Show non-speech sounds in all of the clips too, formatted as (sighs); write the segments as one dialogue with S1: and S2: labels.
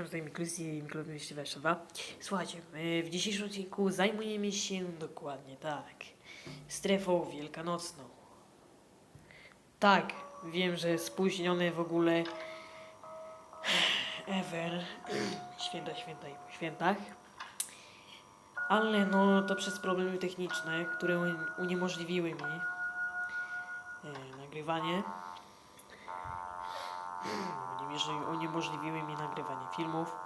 S1: Siema, tutaj Miklusji, Miklos 222. Słuchajcie, w dzisiejszym odcinku zajmujemy się dokładnie tak, strefą wielkanocną. Tak, wiem, że spóźnione w ogóle ever, święta, święta i po świętach. Ale no, to przez problemy techniczne, które un- uniemożliwiły mi e, nagrywanie. Uniemożli- uniemożliwiły mi nagrywanie filmów.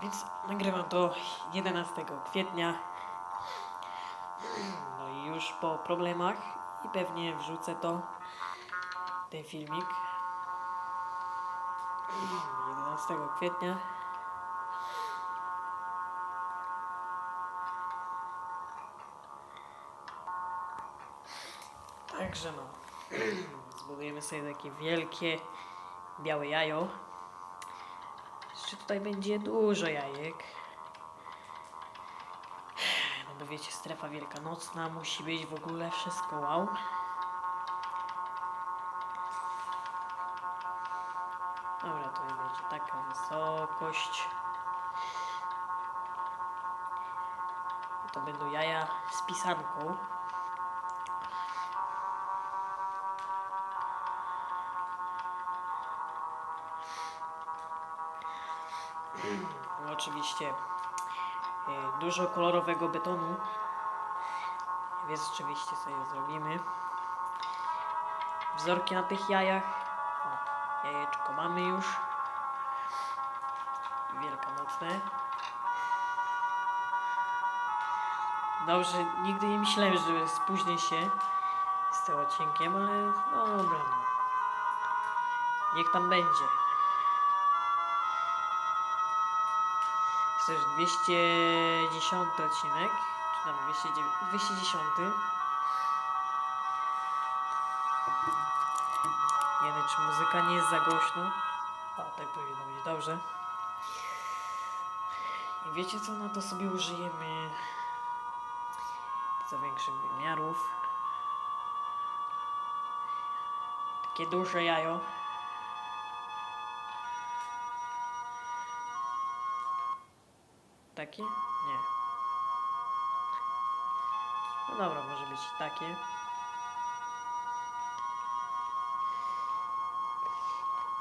S1: Więc nagrywam to 11 kwietnia. No i już po problemach i pewnie wrzucę to, ten filmik. 11 kwietnia. Także no. (clears throat) Zbudujemy sobie takie wielkie białe jajo. Jeszcze tutaj będzie dużo jajek. No bo wiecie, strefa wielkanocna musi być w ogóle wszystko wow. Dobra, to będzie taka wysokość. To będą jaja z pisanką. Oczywiście e, dużo kolorowego betonu. Więc oczywiście sobie zrobimy. Wzorki na tych jajach. O, jajeczko mamy już. Wielkanocne. Dobrze, nigdy nie myślałem, że spóźnię się z tym odcinkiem, ale no dobra. Niech tam będzie. Chcesz 210 odcinek? Czy tam 209 210? Nie wiem, czy muzyka nie jest za głośno. O, tak powinno być dobrze. I wiecie co? Na to sobie użyjemy za większych wymiarów. Takie duże jajo. Takie? Nie. No dobra, może być i takie.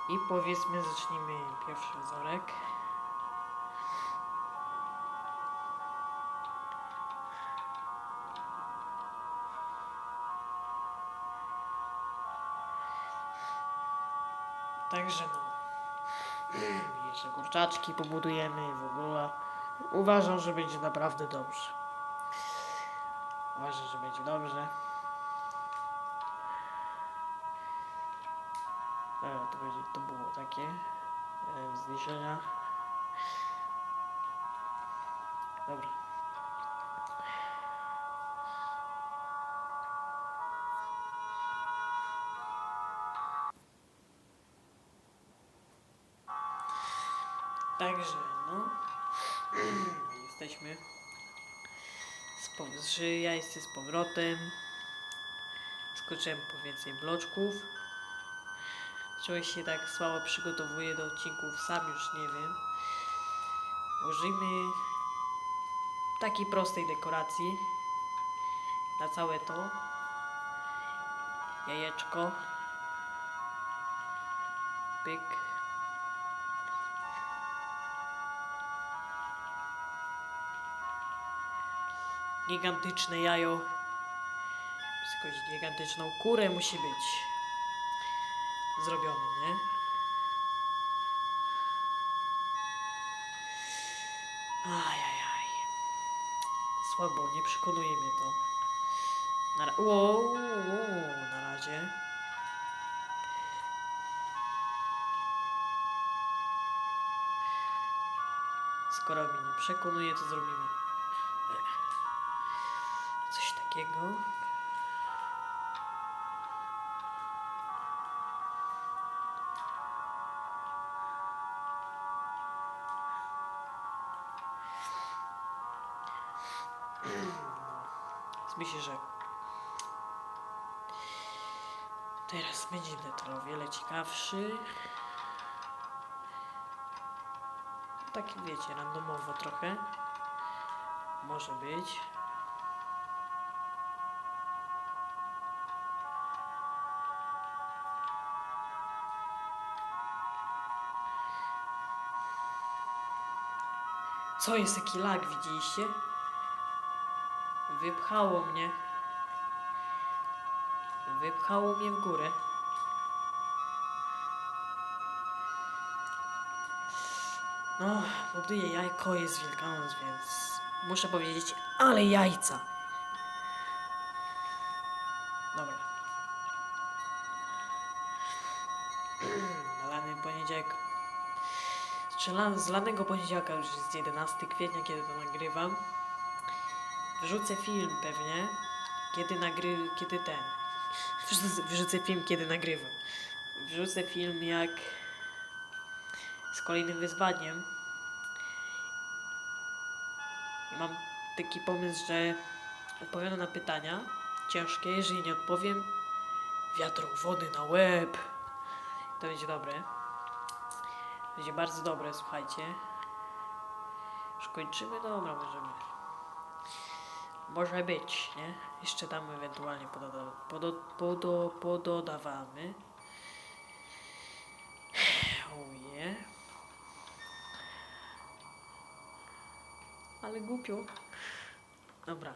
S1: I powiedzmy, zacznijmy pierwszy wzorek. Także no. (clears throat) Jeszcze kurczaczki pobudujemy w ogóle. Uważam, że będzie naprawdę dobrze. Uważam, że będzie dobrze. E, to będzie, to było takie e. Dobra. Także, no. Jesteśmy. Z, ja jestem z powrotem. Skoczyłem po więcej bloczków. Człowiek się tak słabo przygotowuje do odcinków, sam już nie wiem. Użyjmy takiej prostej dekoracji na całe to. Jajeczko. Pyk. Gigantyczne jajo. Jakąś gigantyczną kurę musi być zrobione, nie? Ajajaj. Słabo, nie przekonuje mnie to. Na, ra- wow, na razie. Skoro mnie nie przekonuje, to zrobimy takiego. Myślę, że teraz będzie to o wiele ciekawszy. tak wiecie, randomowo trochę. Może być. Co jest taki lag, widzieliście? Wypchało mnie. Wypchało mnie w górę. No, buduję jajko, jest Wielkanoc, więc muszę powiedzieć, ale jajca. Z lanego poniedziałka już jest 11 kwietnia, kiedy to nagrywam. Wrzucę film pewnie, kiedy nagry... kiedy ten. (laughs) Wrzucę, film, kiedy nagrywam. Wrzucę film jak z kolejnym wyzwaniem. I mam taki pomysł, że odpowiadam na pytania ciężkie, jeżeli nie odpowiem, wiatrą wody na łeb. To będzie dobre. Będzie bardzo dobre, słuchajcie. Już kończymy? Dobra, możemy. Może być, nie? Jeszcze tam ewentualnie pododa, podo, podo, pododawamy. Oje. Ale głupio. Dobra.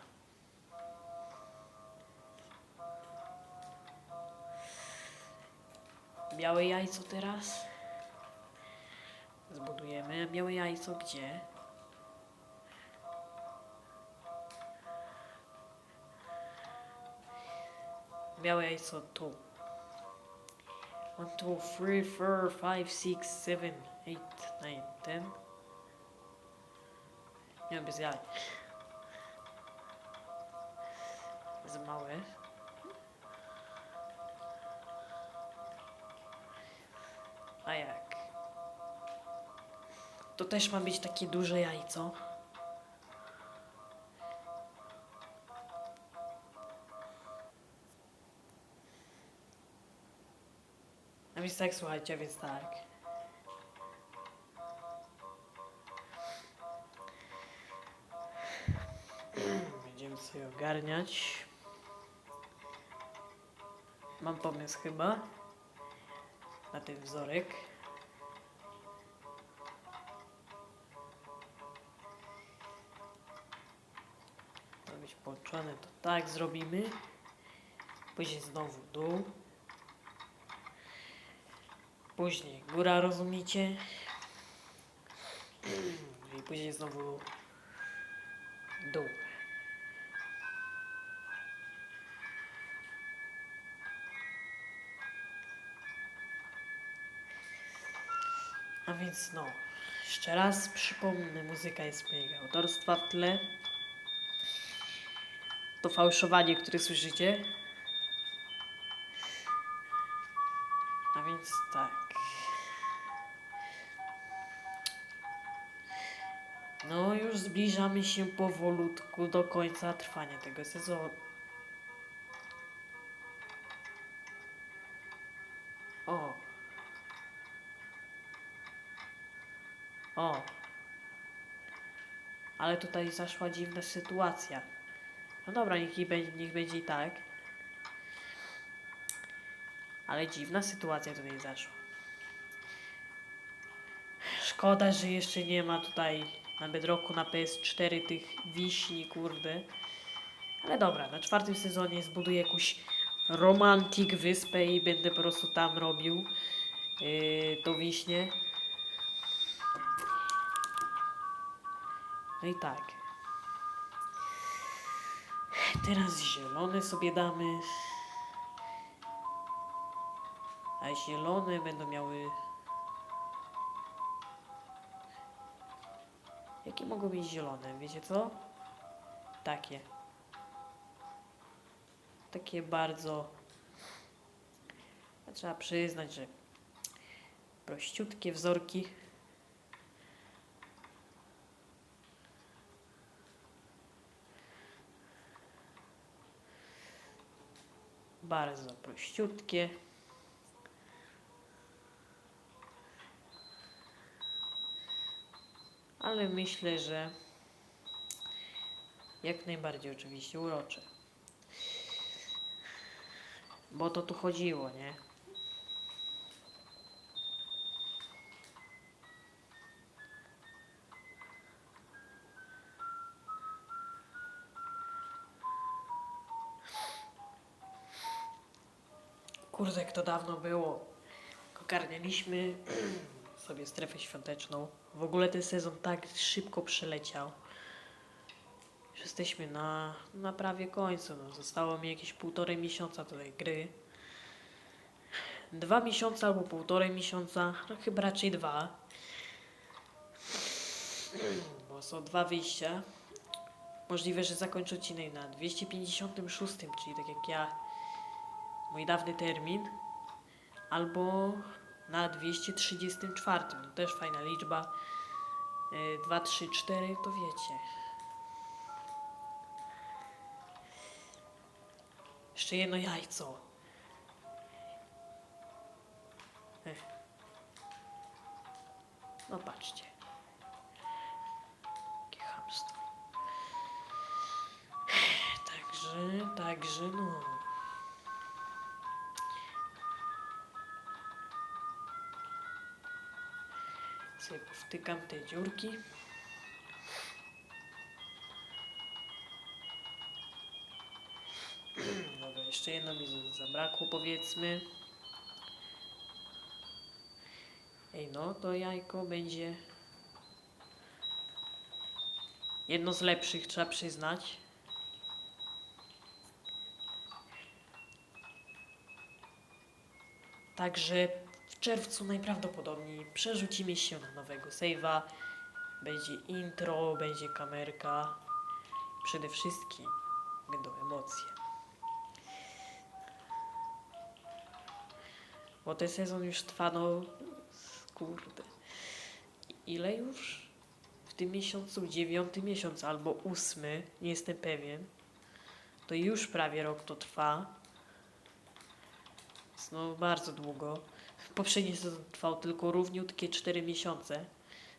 S1: Białe jajco teraz. Zbudujemy. Białe jajco gdzie? Białe jajco tu. 1, 2, 3, 4, 5, 6, 7, 8, 9, 10. Nie, bez jaj. Za małe. A jak? To też ma być takie duże jajco. A więc tak, słuchajcie, więc tak. Będziemy sobie ogarniać. Mam pomysł chyba na ten wzorek. To tak zrobimy. Później znowu dół. Później góra, rozumiecie? (clears throat) I później znowu dół. A więc no, jeszcze raz przypomnę, muzyka jest mojego autorstwa w tle. To fałszowanie, które słyszycie. A więc tak. No, już zbliżamy się powolutku do końca trwania tego sezonu. O. O. Ale tutaj zaszła dziwna sytuacja. No dobra, niech, będzie, niech będzie i tak. Ale dziwna sytuacja tutaj zaszła. Szkoda, że jeszcze nie ma tutaj na Bedrocku, na PS4 tych wiśni, kurde. Ale dobra, na czwartym sezonie zbuduję jakąś romantik wyspę i będę po prostu tam robił yy, to wiśnie. No i tak. Teraz zielone sobie damy. A zielone będą miały. Jakie mogą być zielone? Wiecie co? Takie. Takie bardzo. Trzeba przyznać, że prościutkie wzorki. Bardzo prościutkie. ale myślę, że jak najbardziej oczywiście urocze. Bo to tu chodziło, nie? To dawno było. Ogarnialiśmy (clears throat) sobie strefę świąteczną. W ogóle ten sezon tak szybko przeleciał. Już jesteśmy na, na prawie końcu. No. Zostało mi jakieś półtorej miesiąca do tej gry. Dwa miesiące albo półtorej miesiąca, no chyba raczej dwa. Bo są dwa wyjścia. Możliwe, że zakończę odcinek na 256, czyli tak jak ja, mój dawny termin. Albo na 234, no też fajna liczba. 2, 3, 4 to wiecie. Jeszcze jedno jajco. Ech. No patrzcie. Jakie chamstwo. Także, także no. Sobie powtykam te dziurki. (clears throat) Dobra, jeszcze jedno mi zabrakło powiedzmy. Ej no, to jajko będzie jedno z lepszych, trzeba przyznać. Także w czerwcu najprawdopodobniej przerzucimy się na nowego save'a. Będzie intro, będzie kamerka. Przede wszystkim będą emocje. Bo ten sezon już trwa, kurde. Ile już? W tym miesiącu, dziewiąty miesiąc albo ósmy, nie jestem pewien. To już prawie rok to trwa. No bardzo długo. Poprzedni sezon trwał tylko równiutkie 4 miesiące.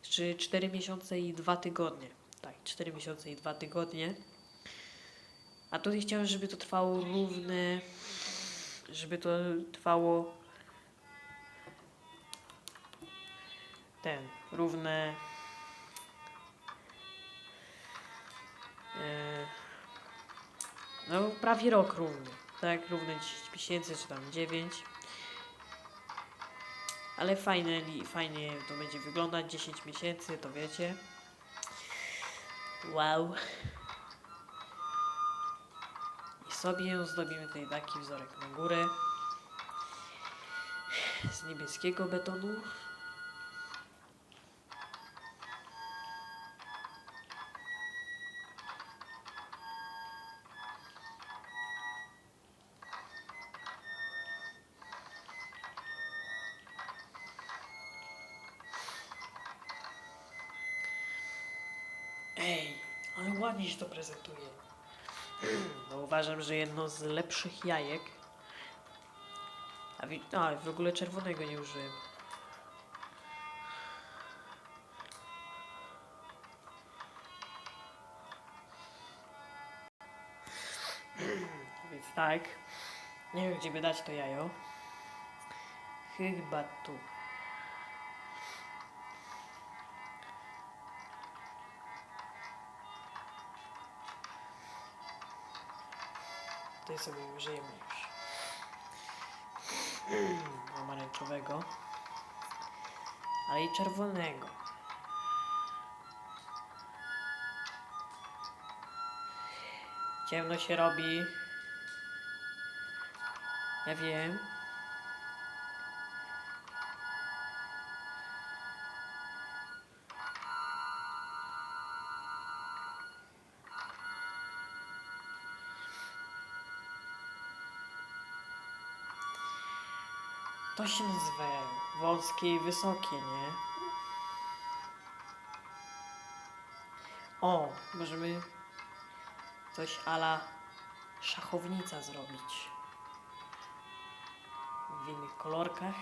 S1: Czy 4 miesiące i 2 tygodnie. Tak, 4 miesiące i 2 tygodnie. A tutaj chciałem, żeby to trwało równe. Żeby to trwało. Ten, równe. E, no, prawie rok równy. Tak, równe 10 miesięcy, czy tam 9. Ale fajne, fajnie to będzie wyglądać. 10 miesięcy, to wiecie. Wow. I sobie ozdobimy tutaj taki wzorek na górę. Z niebieskiego betonu. Że jedno z lepszych jajek. A, a w ogóle czerwonego nie użyłem. Więc tak. Nie wiem, gdzie by dać to jajo. Chyba tu. Tutaj sobie użyjemy już pomarańczowego, ale i czerwonego. Ciemno się robi. Ja wiem. To się nazywa wąskie i wysokie, nie? O, możemy coś ala szachownica zrobić. W innych kolorkach.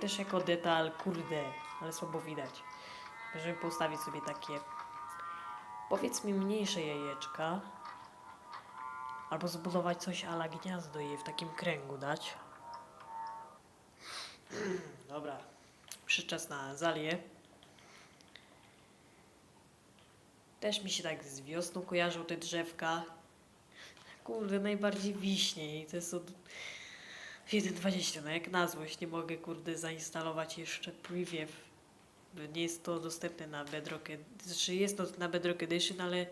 S1: Też jako detal, kurde, ale słabo widać. Możemy postawić sobie takie, powiedzmy, mniejsze jajeczka. Albo zbudować coś ala gniazdo i je w takim kręgu dać. Dobra, przyszedł czas na azalię. Też mi się tak z wiosną kojarzą te drzewka. Kurde, najbardziej wiśnie i to jest od 1.20. No jak na złość nie mogę, kurde, zainstalować jeszcze preview. Nie jest to dostępne na Bedrock, Ed- znaczy jest to na Bedrock Edition, ale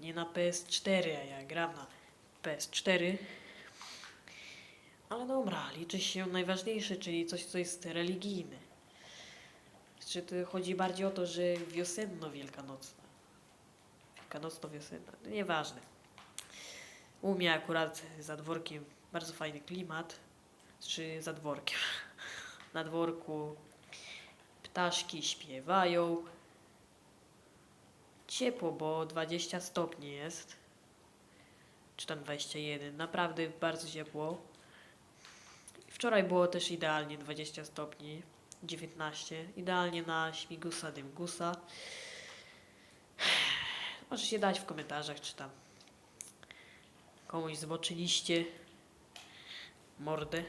S1: nie na PS4, a ja gram na PS4. Ale dobra, liczy się najważniejsze, czyli coś, co jest religijne. Czy to chodzi bardziej o to, że wiosenno-wielkanocna. Wielkanocno-wiosenna, no nieważne. U mnie akurat za dworkiem bardzo fajny klimat, czy za dworkiem. (laughs) Na dworku ptaszki śpiewają. Ciepło, bo 20 stopni jest. Czy tam 21. Naprawdę bardzo ciepło. Wczoraj było też idealnie 20 stopni. 19. Idealnie na śmigusa dymgusa. (sighs) Możecie dać w komentarzach, czy tam komuś zboczyliście mordę.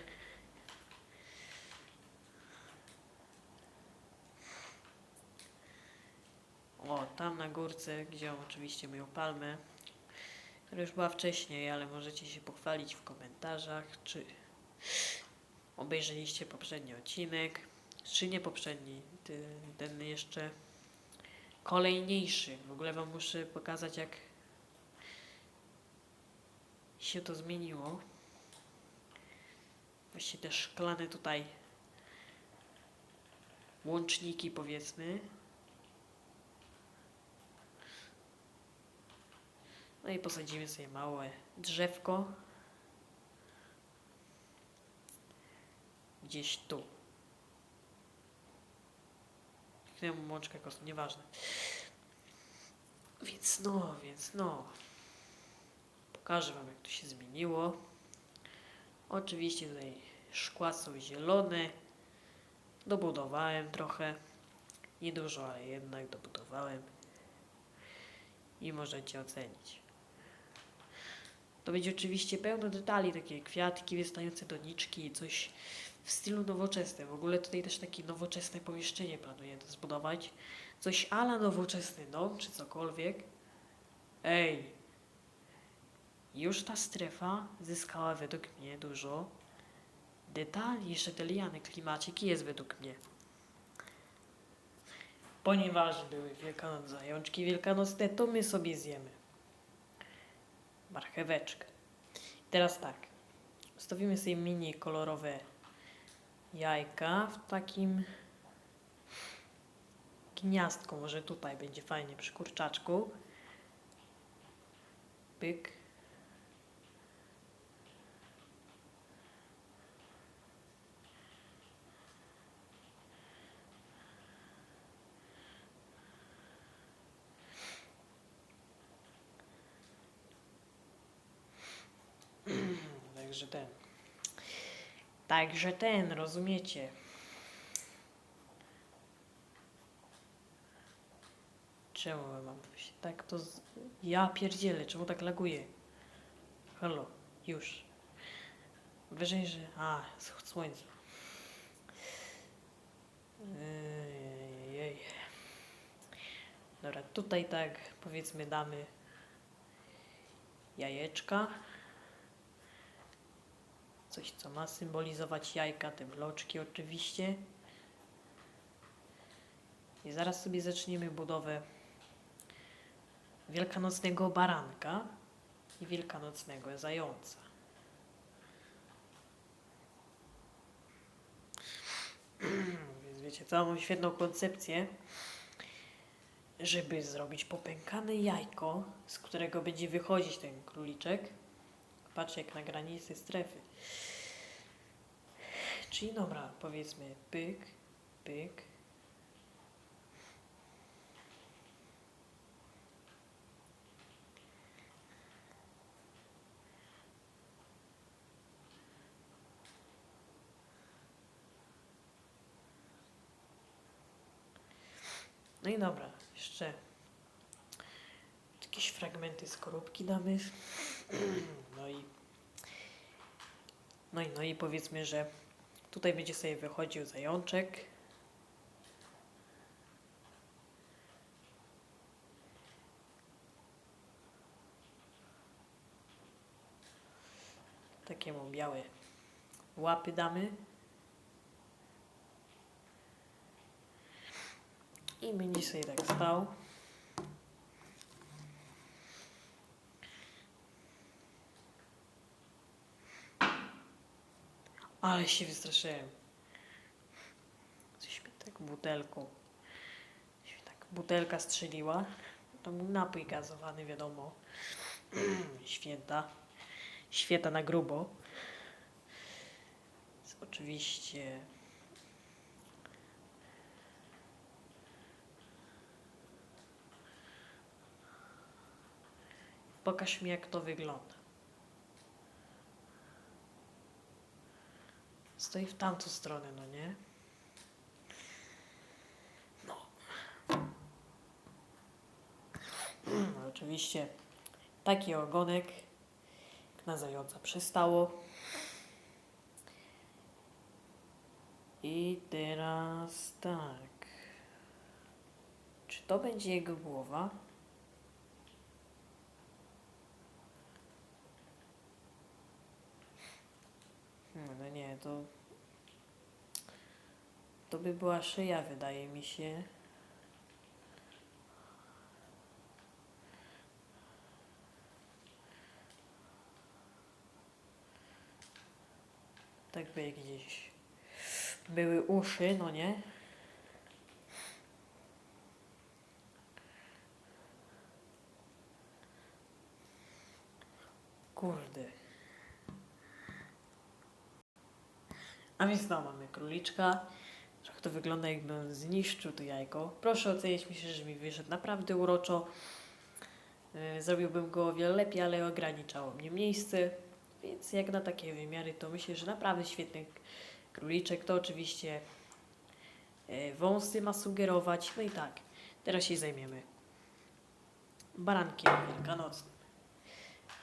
S1: O, tam na górce, gdzie oczywiście moją palmę, która już była wcześniej, ale możecie się pochwalić w komentarzach, czy obejrzeliście poprzedni odcinek, czy nie poprzedni, ten jeszcze kolejniejszy. W ogóle Wam muszę pokazać, jak się to zmieniło. Właśnie te szklane tutaj łączniki, powiedzmy. No i posadzimy sobie małe drzewko. Gdzieś tu. Kliknęłem mączkę kosmos, nieważne. Więc no, więc no. Pokażę Wam, jak to się zmieniło. Oczywiście tutaj szkła są zielone. Dobudowałem trochę. Niedużo, ale jednak dobudowałem. I możecie ocenić. To będzie oczywiście pełno detali, takie kwiatki wystające doniczki coś w stylu nowoczesnym. W ogóle tutaj też takie nowoczesne pomieszczenie planuję zbudować. Coś ala nowoczesny dom, czy cokolwiek. Ej, już ta strefa zyskała według mnie dużo detali, jeszcze ten liany klimacik jest według mnie. Ponieważ były wielkanoc zajączki wielkanocne, to my sobie zjemy marcheweczkę. Teraz tak, stawimy sobie mini kolorowe jajka w takim gniazdku, może tutaj będzie fajnie przy kurczaczku. Pyk. Także ten. Także ten, rozumiecie? Czemu mam się tak to. Z... Ja pierdzielę, czemu tak laguje? Halo, już. Wyżej, że. A, zachód słońca. Ej, Dobra, tutaj tak powiedzmy damy jajeczka. Coś, co ma symbolizować jajka, te bloczki oczywiście. I zaraz sobie zaczniemy budowę wielkanocnego baranka i wielkanocnego zająca. (clears throat) Więc wiecie, całą świetną koncepcję, żeby zrobić popękane jajko, z którego będzie wychodzić ten króliczek. Patrz jak na granicy strefy. Czyli dobra, powiedzmy pyk, pyk. No i dobra, jeszcze jakieś fragmenty skorupki damy. No i no i, no i powiedzmy, że tutaj będzie sobie wychodził zajączek. Takie mu białe łapy damy. I będzie sobie tak stał. Ale się wystraszyłem. Coś mi tak butelką. Coś mi tak butelka strzeliła. To był napój gazowany, wiadomo. (clears throat) Święta. Święta na grubo. Więc oczywiście Pokaż mi, jak to wygląda. Stoi w tamtą stronę, no nie? No. no oczywiście taki ogonek na zająca przystało. I teraz tak. Czy to będzie jego głowa? Hmm, No nie, to. To by była szyja, wydaje mi się. Tak by gdzieś były uszy, no nie? Kurde. A więc no, mamy króliczka. To wygląda jakbym zniszczył to jajko. Proszę oceniać, myślę, że mi wyszedł naprawdę uroczo. Yy, Zrobiłbym go o wiele lepiej, ale ograniczało mnie miejsce. Więc jak na takie wymiary, to myślę, że naprawdę świetny króliczek. To oczywiście yy, wąsy ma sugerować. No i tak, teraz się zajmiemy barankiem wielkanocnym.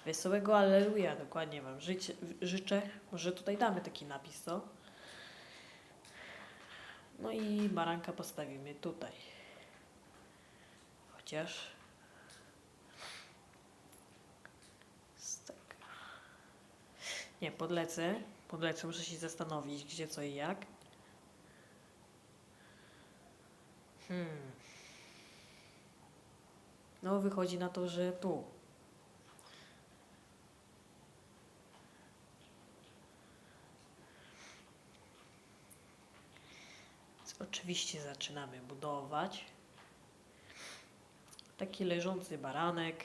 S1: Wesołego Alleluja, dokładnie Wam życie, życzę. Może tutaj damy taki napis, co? No i baranka postawimy tutaj. Chociaż. Nie, podlecę. Podlecę, muszę się zastanowić, gdzie, co i jak. Hmm. No, wychodzi na to, że tu. Oczywiście zaczynamy budować. Taki leżący baranek.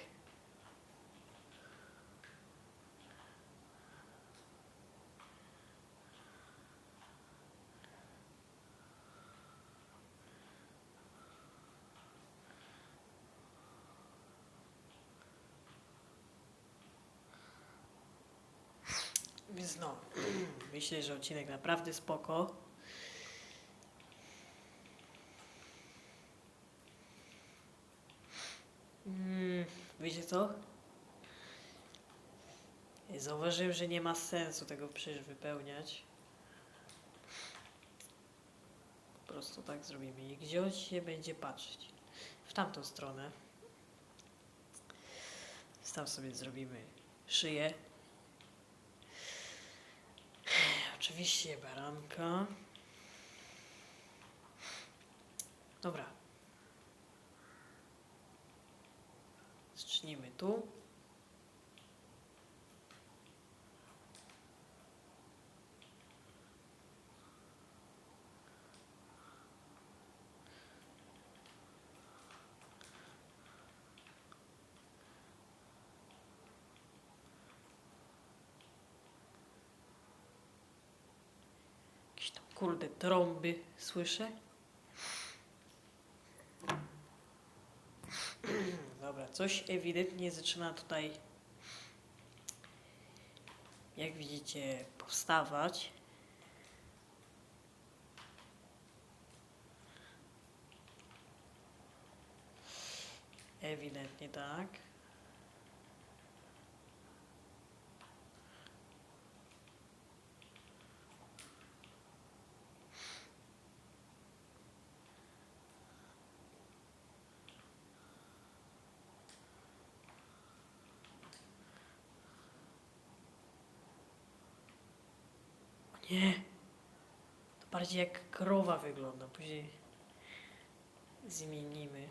S1: Więc no, (clears throat) myślę, że odcinek naprawdę spoko. Wiecie co? Zauważyłem, że nie ma sensu tego przecież wypełniać. Po prostu tak zrobimy. I gdzie on się będzie patrzeć? W tamtą stronę. Tam sobie zrobimy szyję. Oczywiście baranka. Dobra. Zacznijmy tu. Kurde trąby słyszę. sprawę. Coś ewidentnie zaczyna tutaj, jak widzicie, powstawać. Ewidentnie tak. Bardziej jak krowa wygląda. Później zmienimy.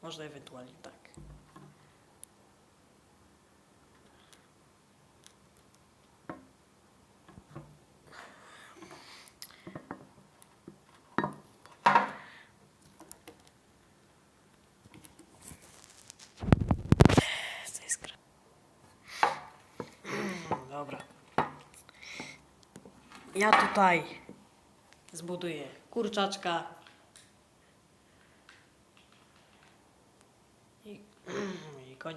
S1: No. Można ewentualnie tak. Dobra. Ja tutaj zbuduję kurczaczka. I,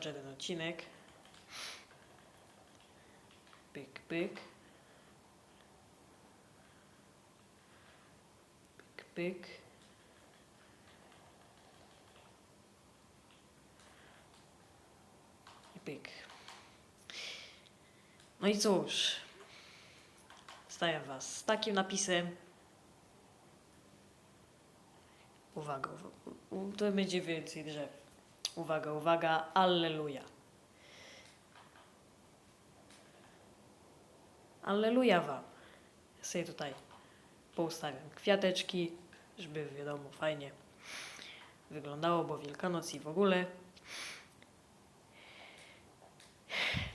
S1: I kończę ten odcinek. Pyk, pyk. Pyk, pyk. I pyk. No i cóż. Staję was z takim napisem. Uwaga, u- u- to będzie więcej drzew. Uwaga, uwaga, alleluja. Alleluja wam. Ja sobie tutaj poustawiam kwiateczki, żeby wiadomo fajnie wyglądało, bo Wielkanoc i w ogóle.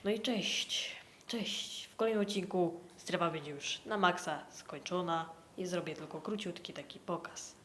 S1: No i cześć, cześć. W kolejnym odcinku strefa będzie już na maksa skończona i zrobię tylko króciutki taki pokaz.